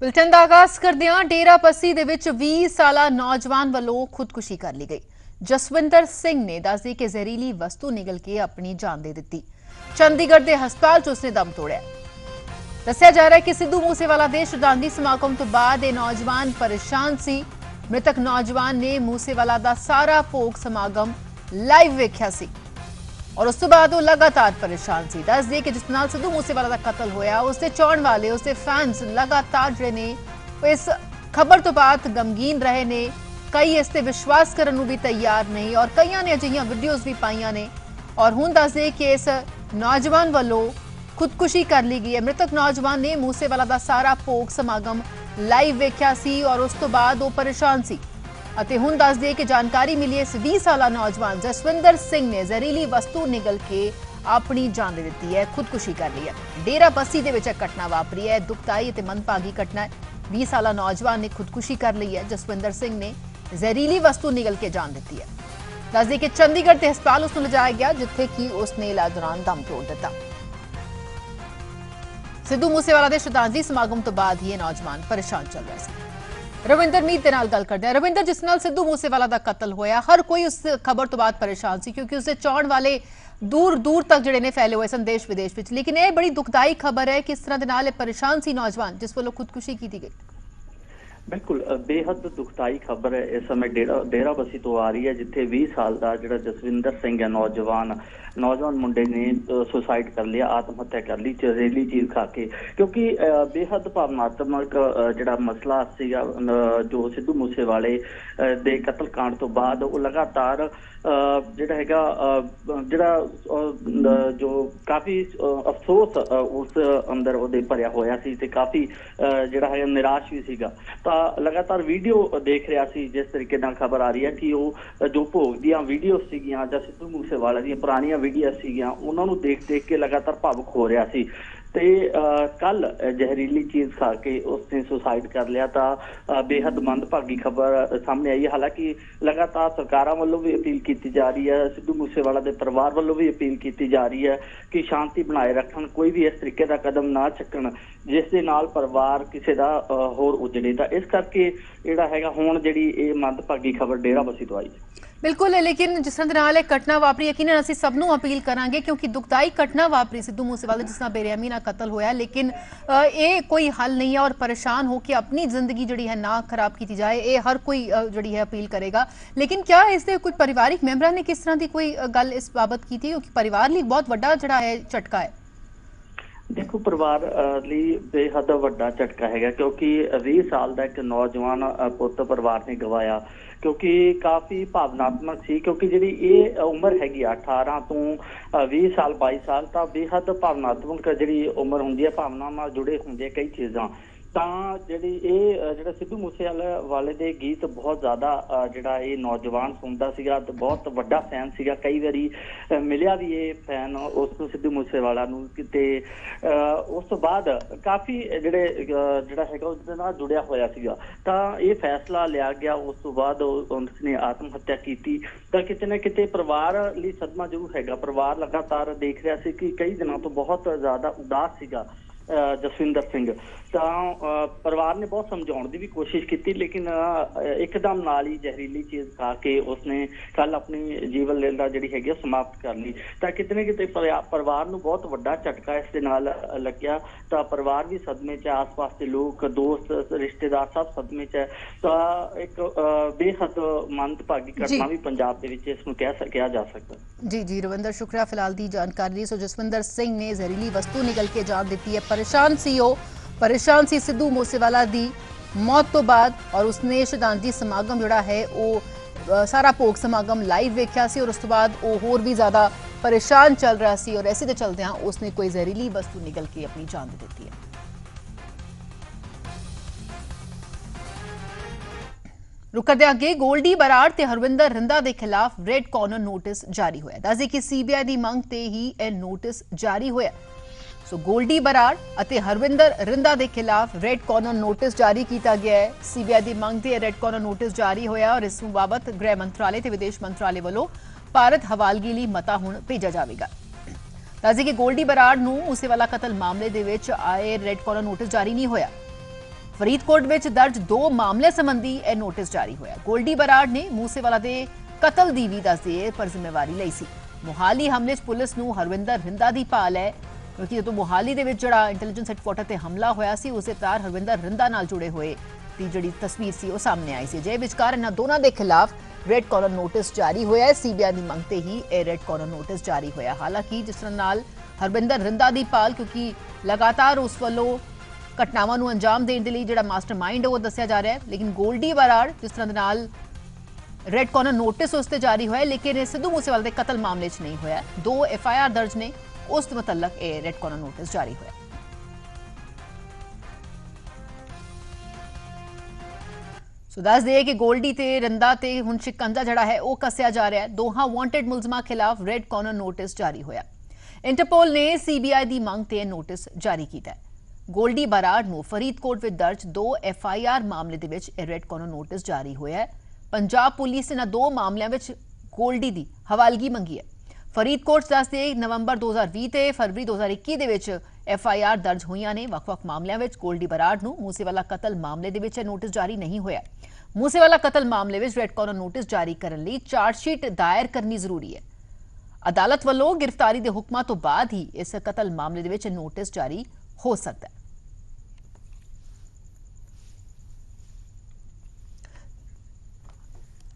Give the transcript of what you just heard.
Bulletin ਦਾ ਆਗਾਜ਼ ਕਰਦੇ ਡੇਰਾ ਪੱਸੀ ਦੇ ਵਿੱਚ 20 ਸਾਲਾ ਨੌਜਵਾਨ ਵੱਲੋਂ ਖੁਦਕੁਸ਼ੀ ਕਰ ਲਈ ਗਈ। ਜਸਵਿੰਦਰ ਸਿੰਘ ਨੇ ਦੱਸਦੀ ਕਿ ਜ਼ਹਿਰੀਲੀ ਵਸਤੂ ਨਿਗਲ ਕੇ ਆਪਣੀ ਜਾਨ ਦੇ ਦਿੱਤੀ। ਚੰਡੀਗੜ੍ਹ ਦੇ ਹਸਪਤਾਲ 'ਚ ਉਸਨੇ ਦਮ ਤੋੜਿਆ। ਦੱਸਿਆ ਜਾ ਰਿਹਾ ਹੈ ਕਿ ਸਿੱਧੂ ਮੂਸੇਵਾਲਾ ਦੇ ਸ਼ਰਧਾਂਜਲੀ ਸਮਾਗਮ ਤੋਂ ਬਾਅਦ ਇਹ ਨੌਜਵਾਨ ਪਰੇਸ਼ਾਨ ਸੀ। ਮ੍ਰਿਤਕ ਨੌਜਵਾਨ ਨੇ ਮੂਸੇਵਾਲਾ ਦਾ ਸਾਰਾ ਭੋਗ ਸਮਾਗਮ ਲਾਈਵ ਵੇਖਿਆ ਸੀ। ਔਰ ਉਸ ਤੋਂ ਬਾਅਦ ਉਹ ਲਗਾਤਾਰ ਪਰੇਸ਼ਾਨ ਸੀ ਦੱਸ ਦਈਏ ਕਿ ਜਿਸ ਨਾਲ ਸਿੱਧੂ ਮੂਸੇਵਾਲਾ ਦਾ ਕਤਲ ਹੋਇਆ ਉਸ ਦੇ ਚਾਹਣ ਵਾਲੇ ਉਸ ਦੇ ਫੈਨਸ ਲਗਾਤਾਰ ਜਿਹੜੇ ਨੇ ਇਸ ਖਬਰ ਤੋਂ ਬਾਅਦ ਗਮਗੀਨ ਰਹੇ ਨੇ ਕਈ ਇਸ ਤੇ ਵਿਸ਼ਵਾਸ ਕਰਨ ਨੂੰ ਵੀ ਤਿਆਰ ਨਹੀਂ ਔਰ ਕਈਆਂ ਨੇ ਅਜਿਹੀਆਂ ਵੀਡੀਓਜ਼ ਵੀ ਪਾਈਆਂ ਨੇ ਔਰ ਹੁਣ ਦੱਸ ਦਈਏ ਕਿ ਇਸ ਨੌਜਵਾਨ ਵੱਲੋਂ ਖੁਦਕੁਸ਼ੀ ਕਰ ਲਈ ਗਈ ਹੈ ਮ੍ਰਿਤਕ ਨੌਜਵਾਨ ਨੇ ਮੂਸੇਵਾਲਾ ਦਾ ਸਾਰਾ ਭੋਗ ਸਮਾਗਮ ਲਾਈਵ ਵੇਖਿਆ ਸੀ ਔਰ ਉਸ ਤੋਂ ਬਾਅਦ ਉਹ ਪਰੇਸ਼ਾਨ ਸੀ ਅਤੇ ਹੁਣ ਦੱਸ ਦਈਏ ਕਿ ਜਾਣਕਾਰੀ ਮਿਲੀ ਹੈ ਇਸ 20 ਸਾਲਾ ਨੌਜਵਾਨ ਜਸਵਿੰਦਰ ਸਿੰਘ ਨੇ ਜ਼ਹਿਰੀਲੀ ਵਸਤੂ ਨਿਗਲ ਕੇ ਆਪਣੀ ਜਾਨ ਦੇ ਦਿੱਤੀ ਹੈ, ਖੁਦਕੁਸ਼ੀ ਕਰ ਲਈ ਹੈ। ਡੇਰਾ ਬੱਸੀ ਦੇ ਵਿੱਚ ਇਹ ਘਟਨਾ ਵਾਪਰੀ ਹੈ, ਦੁਖਦਾਈ ਅਤੇ ਮੰਦਭਾਗੀ ਘਟਨਾ ਹੈ। 20 ਸਾਲਾ ਨੌਜਵਾਨ ਨੇ ਖੁਦਕੁਸ਼ੀ ਕਰ ਲਈ ਹੈ, ਜਸਵਿੰਦਰ ਸਿੰਘ ਨੇ ਜ਼ਹਿਰੀਲੀ ਵਸਤੂ ਨਿਗਲ ਕੇ ਜਾਨ ਦਿੱਤੀ ਹੈ। ਦੱਸ ਦਈਏ ਕਿ ਚੰਡੀਗੜ੍ਹ ਦੇ ਹਸਪਤਾਲ ਉਸ ਨੂੰ ਲਿਜਾਇਆ ਗਿਆ, ਜਿੱਥੇ ਕਿ ਉਸ ਨੇ ਇਲਾਜ ਦੌਰਾਨ ਦਮ ਤੋੜ ਦਿੱਤਾ। ਸਿੱਧੂ ਮੂਸੇਵਾਲਾ ਦੇ ਸ਼ਰਧਾਂਜਲੀ ਸਮਾਗਮ ਤੋਂ ਬਾਅਦ ਹੀ ਇਹ ਨੌਜਵਾਨ ਪਰੇਸ਼ਾਨ ਚੱਲ ਰਿਹਾ ਸੀ। ਰਵਿੰਦਰ ਮੀਤ ਦੇ ਨਾਲ ਗੱਲ ਕਰਦੇ ਹਾਂ। ਰਵਿੰਦਰ, ਜਿਸ ਨਾਲ ਸਿੱਧੂ ਮੂਸੇਵਾਲਾ ਦਾ ਕਤਲ ਹੋਇਆ, ਹਰ ਕੋਈ ਉਸ ਖਬਰ ਤੋਂ ਬਾਅਦ ਪਰੇਸ਼ਾਨ ਸੀ, ਕਿਉਂਕਿ ਉਸਦੇ ਚਾਹਣ ਵਾਲੇ ਦੂਰ ਦੂਰ ਤੱਕ ਜਿਹੜੇ ਨੇ ਫੈਲੇ ਹੋਏ ਸੰਦੇਸ਼ ਵਿਦੇਸ਼ ਵਿੱਚ। ਲੇਕਿਨ ਇਹ ਬੜੀ ਦੁਖਦਾਈ ਖਬਰ ਹੈ ਕਿ ਇਸ ਤਰ੍ਹਾਂ ਦੇ ਨਾਲ ਇਹ ਪਰੇਸ਼ਾਨ ਸੀ ਨੌਜਵਾਨ, ਜਿਸ ਵੱਲੋਂ ਖੁਦਕੁਸ਼ੀ ਕੀਤੀ ਗਈ। ਬਿਲਕੁਲ ਅ, ਬੇਹੱਦ ਦੁਖਦਾਈ ਖਬਰ ਹੈ। ਇਸ ਸਮੇਂ ਡੇਰਾ ਡੇਰਾ ਬਸੀ ਤੋਂ ਆ ਰਹੀ ਹੈ ਜਿੱਥੇ 20 ਸਾਲ ਦਾ ਜਿਹੜਾ ਜਸਵਿੰਦਰ ਸਿੰਘ ਹੈ ਨੌਜਵਾਨ ਨੌਜਵਾਨ ਮੁੰਡੇ ਨੇ ਸੁਸਾਈਡ ਕਰ ਲਿਆ ਆਤਮ ਹੱਤਿਆ ਕਰ ਲਈ ਜ਼ਹਿਰੀਲੀ ਚੀਜ਼ ਖਾ ਕੇ। ਕਿਉਂਕਿ ਅ, ਭਾਵਨਾਤਮਕ ਜਿਹੜਾ ਮਸਲਾ ਸੀਗਾ ਜੋ ਸਿੱਧੂ ਮੂਸੇਵਾਲੇ ਦੇ ਕਤਲ ਕਾਂਡ ਤੋਂ ਬਾਅਦ ਉਹ ਲਗਾਤਾਰ ਅ, ਜਿਹੜਾ ਹੈਗਾ ਅ, ਜਿਹੜਾ ਜੋ ਕਾਫੀ ਅਫਸੋਸ ਉਸ ਅੰਦਰ ਉਹਦੇ ਭਰਿਆ ਹੋਇਆ ਸੀ ਤੇ ਕਾਫੀ ਅ, ਜਿਹੜਾ ਹੈ ਨਿਰਾਸ਼ ਵੀ ਸੀਗਾ। ਤਾਂ ਲਗਾਤਾਰ ਵੀਡੀਓ ਦੇਖ ਰਿਹਾ ਸੀ, ਜਿਸ ਤਰੀਕੇ ਨਾਲ ਖਬਰ ਆ ਰਹੀ ਹੈ ਕਿ ਉਹ ਜੋ ਭੋਗ ਦੀਆਂ ਵੀਡੀਓ ਸੀਗੀਆਂ ਜਾਂ ਸਿੱਧੂ ਮੂਸੇਵਾਲਾ ਦੀਆਂ ਪੁਰਾਣੀਆਂ ਵੀਡੀਓ ਸੀਗੀਆਂ, ਉਹਨਾਂ ਨੂੰ ਦੇਖ ਦੇਖ ਕੇ ਲਗਾਤਾਰ ਭਾਵੁਕ ਹੋ ਰਿਹਾ ਸੀ। ਤੇ ਕੱਲ ਜ਼ਹਿਰੀਲੀ ਚੀਜ਼ ਖਾ ਕੇ ਉਸਨੇ ਸੁਸਾਈਡ ਕਰ ਲਿਆ ਤਾਂ ਅ, ਬੇਹੱਦ ਮੰਦਭਾਗੀ ਖਬਰ ਸਾਹਮਣੇ ਆਈ। ਹੈ ਹਾਲਾਂਕਿ ਲਗਾਤਾਰ ਸਰਕਾਰਾਂ ਵੱਲੋਂ ਵੀ ਅਪੀਲ ਕੀਤੀ ਜਾ ਰਹੀ ਹੈ ਸਿੱਧੂ ਮੂਸੇਵਾਲਾ ਦੇ ਪਰਿਵਾਰ ਵੱਲੋਂ ਵੀ ਅਪੀਲ ਕੀਤੀ ਜਾ ਰਹੀ ਹੈ ਕਿ ਸ਼ਾਂਤੀ ਬਣਾਏ ਰੱਖਣ ਕੋਈ ਵੀ ਇਸ ਤਰੀਕੇ ਦਾ ਕਦਮ ਨਾ ਚੱਕਣ ਜਿਸ ਦੇ ਨਾਲ ਪਰਿਵਾਰ ਕਿਸੇ ਦਾ ਹੋਰ ਉਜੜੇ। ਤਾਂ ਇਸ ਕਰਕੇ ਜਿਹੜਾ ਹੈਗਾ ਹੁਣ ਜਿਹੜੀ ਇਹ ਮੰਦਭਾਗੀ ਖਬਰ ਡੇਰਾ ਬਸੀ ਤੋਂ ਆਈ ਹੈ। ਬਿਲਕੁਲ, ਲੇਕਿਨ ਜਿਸ ਤਰ੍ਹਾਂ ਦੇ ਨਾਲ ਇਹ ਘਟਨਾ ਵਾਪਰੀ ਯਕੀਨਨ ਅਸੀਂ ਸਭ ਨੂੰ ਅਪੀਲ ਕਰਾਂਗੇ ਕਿਉਂਕਿ ਦੁਖਦਾਈ ਘਟਨਾ ਵਾਪਰੀ ਸਿੱਧੂ ਮੂਸੇਵਾਲਾ ਜਿਸ ਨਾਲ ਬੇਰਹਿਮੀ ਨਾਲ ਕਤਲ ਹੋਇਆ। ਲੇਕਿਨ ਇਹ ਕੋਈ ਹੱਲ ਨਹੀਂ ਹੈ ਔਰ ਪਰੇਸ਼ਾਨ ਹੋ ਕੇ ਆਪਣੀ ਜ਼ਿੰਦਗੀ ਜਿਹੜੀ ਹੈ ਨਾ ਖਰਾਬ ਕੀਤੀ ਜਾਏ, ਇਹ ਹਰ ਕੋਈ ਜਿਹੜੀ ਹੈ ਅਪੀਲ ਕਰੇਗਾ। ਲੇਕਿਨ ਕਿਆ ਇਸ ਦੇ ਕੋਈ ਪਰਿਵਾਰਿਕ ਮੈਂਬਰਾਂ ਨੇ ਕਿਸ ਤਰ੍ਹਾਂ ਦੀ ਕੋਈ ਗੱਲ ਇਸ ਬਾਬਤ ਕੀਤੀ? ਕਿਉਂਕਿ ਪਰਿਵਾਰ ਲਈ ਬਹੁਤ ਵੱਡਾ ਜਿਹੜਾ ਹੈ ਝਟਕਾ ਹੈ। ਦੇਖੋ, ਪਰਿਵਾਰ ਲਈ ਬੇਹੱਦ ਵੱਡਾ ਝਟਕਾ ਹੈਗਾ ਕਿਉਂਕਿ 20 ਸਾਲ ਦਾ ਇੱਕ ਨੌਜਵਾਨ ਪੁੱਤ ਪਰਿਵਾਰ ਨੇ ਗਵਾਇਆ। ਕਿਉਂਕਿ ਕਾਫੀ ਭਾਵਨਾਤਮਕ ਸੀ ਕਿਉਂਕਿ ਜਿਹੜੀ ਇਹ ਉਮਰ ਹੈਗੀ ਆ 18 ਤੋਂ ਅਹ, 20 ਸਾਲ 22 ਸਾਲ ਤਾਂ ਬੇਹੱਦ ਭਾਵਨਾਤਮਕ ਜਿਹੜੀ ਉਮਰ ਹੁੰਦੀ ਹੈ ਭਾਵਨਾ ਨਾਲ ਜੁੜੇ ਹੁੰਦੇ ਕਈ ਚੀਜ਼ਾਂ। ਤਾਂ ਜਿਹੜੀ ਇਹ ਜਿਹੜਾ ਸਿੱਧੂ ਮੂਸੇਵਾਲਾ ਵਾਲੇ ਦੇ ਗੀਤ ਬਹੁਤ ਜ਼ਿਆਦਾ ਜਿਹੜਾ ਇਹ ਨੌਜਵਾਨ ਸੁਣਦਾ ਸੀਗਾ ਤੇ ਬਹੁਤ ਵੱਡਾ ਫੈਨ ਸੀਗਾ। ਕਈ ਵਾਰੀ ਮਿਲਿਆ ਵੀ ਇਹ ਫੈਨ ਉਸ ਨੂੰ ਸਿੱਧੂ ਮੂਸੇਵਾਲਾ ਨੂੰ ਕਿਤੇ ਅਹ, ਉਸ ਤੋਂ ਬਾਅਦ ਕਾਫੀ ਜਿਹੜੇ ਜਿਹੜਾ ਹੈਗਾ ਉਹਦੇ ਨਾਲ ਜੁੜਿਆ ਹੋਇਆ ਸੀਗਾ। ਤਾਂ ਇਹ ਫੈਸਲਾ ਲਿਆ ਗਿਆ ਉਸ ਤੋਂ ਬਾਅਦ ਉਹ- ਉਸਨੇ ਆਤਮ ਹੱਤਿਆ ਕੀਤੀ। ਤਾਂ ਕਿਤੇ ਨਾ ਕਿਤੇ ਪਰਿਵਾਰ ਲਈ ਸਦਮਾ ਜ਼ਰੂਰ ਹੈਗਾ। ਪਰਿਵਾਰ ਲਗਾਤਾਰ ਦੇਖ ਰਿਹਾ ਸੀ ਕਿ ਕਈ ਦਿਨਾਂ ਤੋਂ ਬਹੁਤ ਜ਼ਿਆਦਾ ਉਦਾਸ ਸੀਗਾ। ਜਸਵਿੰਦਰ ਸਿੰਘ। ਤਾਂ ਪਰਿਵਾਰ ਨੇ ਬਹੁਤ ਸਮਝਾਉਣ ਦੀ ਵੀ ਕੋਸ਼ਿਸ਼ ਕੀਤੀ ਲੇਕਿਨ ਇੱਕਦਮ ਨਾਲ ਹੀ ਜ਼ਹਿਰੀਲੀ ਚੀਜ਼ ਖਾ ਕੇ ਉਸਨੇ ਕੱਲ ਆਪਣੀ ਜੀਵਨ ਲੀਲਾ ਜਿਹੜੀ ਹੈਗੀ ਆ ਸਮਾਪਤ ਕਰ ਲਈ। ਤਾਂ ਕਿਤੇ ਨਾ ਕਿਤੇ ਪਰਿਵਾਰ ਨੂੰ ਬਹੁਤ ਵੱਡਾ ਝਟਕਾ ਇਸ ਦੇ ਨਾਲ ਲੱਗਿਆ। ਤਾਂ ਪਰਿਵਾਰ ਵੀ ਸਦਮੇ 'ਚ ਆਸ-ਪਾਸ ਦੇ ਲੋਕ ਦੋਸਤ ਰਿਸ਼ਤੇਦਾਰ ਸਭ ਸਦਮੇ 'ਚ ਤਾਂ ਇੱਕ ਬੇਹੱਦ ਮੰਦਭਾਗੀ। ਘਟਨਾ ਵੀ ਪੰਜਾਬ ਦੇ ਵਿੱਚ ਇਸ ਨੂੰ ਕਹਿ ਸਕਿਆ ਜਾ ਸਕਦਾ। ਜੀ ਜੀ ਰਵਿੰਦਰ ਸ਼ੁਕਰੀਆ ਫਿਲਹਾਲ ਦੀ ਜਾਣਕਾਰੀ ਲਈ। ਸੋ ਜਸਵਿੰਦਰ ਸਿੰਘ ਨੇ ਜ਼ਹਿਰੀਲੀ ਵਸਤੂ ਨਿਗਲ ਕੇ ਜਾਨ ਦਿੱਤੀ ਹੈ ਪਰੇਸ਼ਾਨ ਸੀ ਉਹ ਪਰੇਸ਼ਾਨ ਸੀ ਸਿੱਧੂ ਮੂਸੇਵਾਲਾ ਦੀ ਮੌਤ ਤੋਂ ਬਾਅਦ ਔਰ ਉਸਨੇ ਸ਼ਰਧਾਂਜਲੀ ਸਮਾਗਮ ਜਿਹੜਾ ਹੈ ਉਹ ਸਾਰਾ ਭੋਗ ਸਮਾਗਮ ਲਾਈਵ ਵੇਖਿਆ ਸੀ ਔਰ ਉਸ ਤੋਂ ਬਾਅਦ ਉਹ ਹੋਰ ਵੀ ਜ਼ਿਆਦਾ ਪਰੇਸ਼ਾਨ ਚੱਲ ਰਿਹਾ ਸੀ ਔਰ ਐਸੇ ਦੇ ਚਲਦਿਆਂ ਉਸਨੇ ਕੋਈ ਜ਼ਹਿਰੀਲੀ ਵਸਤੂ ਨਿਗਲ ਕੇ ਆਪਣੀ ਜਾਨ ਦੇ ਦਿੱਤੀ ਹੈ ਰੁਕ ਅੱਗੇ ਗੋਲਡੀ ਬਰਾੜ ਤੇ ਹਰਵਿੰਦਰ ਰਿੰਦਾ ਦੇ ਖਿਲਾਫ ਰੈੱਡ ਕਾਰਨਰ ਨੋਟਿਸ ਜਾਰੀ ਹੋਇਆ ਦੱਸਦੇ ਕਿ ਸੀਬੀਆਈ ਦੀ ਮੰਗ ਤੇ ਹੀ ਇਹ ਨੋਟਿਸ ਜਾਰੀ ਹੋਇਆ ਸੋ ਗੋਲਡੀ ਬਰਾੜ ਅਤੇ ਹਰਵਿੰਦਰ ਰਿੰਦਾ ਦੇ ਖਿਲਾਫ ਰੈੱਡ ਕਾਰਨਰ ਨੋਟਿਸ ਜਾਰੀ ਕੀਤਾ ਗਿਆ ਹੈ। ਸੀਬੀਆਈ ਦੀ ਮੰਗ ਤੇ ਰੈੱਡ ਕਾਰਨਰ ਨੋਟਿਸ ਜਾਰੀ ਹੋਇਆ ਔਰ ਇਸ ਨੂੰ ਬਾਬਤ ਗ੍ਰਹਿ ਮੰਤਰਾਲੇ ਤੇ ਵਿਦੇਸ਼ ਮੰਤਰਾਲੇ ਵੱਲੋਂ ਭਾਰਤ ਹਵਾਲਗੀ ਲਈ ਮਤਾ ਹੁਣ ਭੇਜਿਆ ਜਾਵੇਗਾ। ਦੱਸਦੇ ਕਿ ਗੋਲਡੀ ਬਰਾੜ ਨੂੰ ਉਸੇ ਕਤਲ ਮਾਮਲੇ ਦੇ ਵਿੱਚ ਆਏ ਰੈੱਡ ਕਾਰਨਰ ਨੋਟਿਸ ਜਾਰੀ ਨਹੀਂ ਹੋਇਆ। ਫਰੀਦਕੋਟ ਵਿੱਚ ਦਰਜ ਦੋ ਮਾਮਲੇ ਸੰਬੰਧੀ ਇਹ ਨੋਟਿਸ ਜਾਰੀ ਹੋਇਆ। ਗੋਲਡੀ ਬਰਾੜ ਨੇ ਮੂਸੇਵਾਲਾ ਦੇ ਕਤਲ ਦੀ ਵੀ ਦੱਸਦੇ ਪਰ ਜ਼ਿੰਮੇਵਾਰੀ ਲਈ ਸੀ। ਮੁਹਾਲੀ ਹਮਲੇ 'ਚ ਪੁਲਿਸ ਨੂੰ ਹਰਵਿੰਦਰ ਰਿੰਦਾ ਦੀ ਭਾਲ ਹੈ। ਕਿਉਂਕਿ ਜਦੋਂ ਮੋਹਾਲੀ ਦੇ ਵਿੱਚ ਜਿਹੜਾ ਇੰਟੈਲੀਜੈਂਸ ਹੈਡਕੁਆਟਰ ਤੇ ਹਮਲਾ ਹੋਇਆ ਸੀ, ਉਸੇ ਤਾਰ ਹਰਵਿੰਦਰ ਰਿੰਦਾ ਨਾਲ ਜੁੜੇ ਹੋਏ ਦੀ ਜਿਹੜੀ ਤਸਵੀਰ ਸੀ, ਉਹ ਸਾਹਮਣੇ ਆਈ ਸੀ। ਜੇ ਵਿਚਕਾਰ ਇਹਨਾਂ ਦੋਨਾਂ ਦੇ ਖਿਲਾਫ ਰੈੱਡ ਕਾਰਨਰ ਨੋਟਿਸ ਜਾਰੀ ਹੋਇਆ ਹੈ। ਸੀਬੀਆਈ ਦੀ ਮੰਗ ਤੇ ਹੀ ਇਹ ਰੈੱਡ ਕਾਰਨਰ ਨੋਟਿਸ ਜਾਰੀ ਹੋਇਆ। ਹਾਲਾਂਕਿ ਜਿਸ ਤਰ੍ਹਾਂ ਨਾਲ ਹਰਵਿੰਦਰ ਰਿੰਦਾ ਦੀ ਭਾਲ, ਕਿਉਂਕਿ ਲਗਾਤਾਰ ਉਸ ਵੱਲੋਂ ਘਟਨਾਵਾਂ ਨੂੰ ਅੰਜਾਮ ਦੇਣ ਦੇ ਲਈ ਜਿਹੜਾ ਮਾਸਟਰਮਾਈਂਡ ਹੈ ਉਹ ਦੱਸਿਆ ਜਾ ਰਿਹਾ ਹੈ। ਲੇਕਿਨ ਗੋਲਡੀ ਬਰਾੜ ਜਿਸ ਤਰ੍ਹਾਂ ਦੇ ਨਾਲ ਰੈੱਡ ਕਾਰਨਰ ਨੋਟਿਸ ਉਸ ਤੇ ਜਾਰੀ ਹੋਇਆ ਲੇਕਿਨ ਇਹ ਸਿੱਧੂ ਮੂਸੇਵਾਲ ਦੇ ਕਤਲ ਮਾਮਲੇ 'ਚ ਨਹੀਂ ਹੋਇਆ। ਦੋ ਐਫ ਆਈ ਆਰ ਦਰਜ ਨੇ। ਉਸ ਦੇ ਮੁਤਲਕ ਇਹ ਰੈੱਡ ਕਾਰਨਰ ਨੋਟਿਸ ਜਾਰੀ ਹੋਇਆ। ਸੋ ਦੱਸ ਦਈਏ ਕਿ ਗੋਲਡੀ ਤੇ ਰੰਦਾ ਤੇ ਹੁਣ ਸ਼ਿਕੰਜਾ ਜਿਹੜਾ ਹੈ ਉਹ ਕੱਸਿਆ ਜਾ ਰਿਹਾ ਹੈ। ਦੋਹਾਂ ਵਾਂਟਡ ਮੁਲਜ਼ਮਾਂ ਖਿਲਾਫ ਰੈੱਡ ਕਾਰਨਰ ਨੋਟਿਸ ਜਾਰੀ ਹੋਇਆ। ਇੰਟਰਪੋਲ ਨੇ ਸੀਬੀਆਈ ਦੀ ਮੰਗ ਤੇ ਇਹ ਨੋਟਿਸ ਜਾਰੀ ਕੀਤਾ ਹੈ। ਗੋਲਡੀ ਬਰਾੜ ਨੂੰ ਫਰੀਦਕੋਟ ਵਿੱਚ ਦਰਜ ਦੋ ਐਫ ਆਈ ਆਰ ਮਾਮਲੇ ਦੇ ਵਿੱਚ ਇਹ ਰੈੱਡ ਕਾਰਨਰ ਨੋਟਿਸ ਜਾਰੀ ਹੋਇਆ ਹੈ। ਪੰਜਾਬ ਪੁਲਿਸ ਨੇ ਦੋ ਮਾਮਲਿਆਂ ਵਿੱਚ ਗੋਲਡੀ ਦੀ ਹਵਾਲਗੀ ਮੰਗੀ ਹੈ। ਫਰੀਦਕੋਟ 'ਚ ਦੱਸਦੇ ਨਵੰਬਰ 2020 ਤੇ ਫਰਵਰੀ 2021 ਦੇ ਵਿੱਚ ਐਫ ਆਈ ਆਰ ਦਰਜ ਹੋਈਆਂ ਨੇ। ਵੱਖ-ਵੱਖ ਮਾਮਲਿਆਂ ਵਿੱਚ ਗੋਲਡੀ ਬਰਾੜ ਨੂੰ ਮੂਸੇਵਾਲਾ ਕਤਲ ਮਾਮਲੇ ਦੇ ਵਿੱਚ ਇਹ ਨੋਟਿਸ ਜਾਰੀ ਨਹੀਂ ਹੋਇਆ। ਮੂਸੇਵਾਲਾ ਕਤਲ ਮਾਮਲੇ ਵਿੱਚ ਰੈੱਡ ਕਾਰਨਰ ਨੋਟਿਸ ਜਾਰੀ ਕਰਨ ਲਈ ਚਾਰਜ ਸ਼ੀਟ ਦਾਇਰ ਕਰਨੀ ਜ਼ਰੂਰੀ ਹੈ। ਅਦਾਲਤ ਵੱਲੋਂ ਗ੍ਰਿਫਤਾਰੀ ਦੇ ਹੁਕਮਾਂ ਤੋਂ ਬਾਅਦ ਹੀ ਇਸ ਕਤਲ ਮਾਮਲੇ ਦੇ ਵਿੱਚ ਨੋਟਿਸ ਜਾਰੀ ਹੋ ਸਕਦਾ ਹੈ।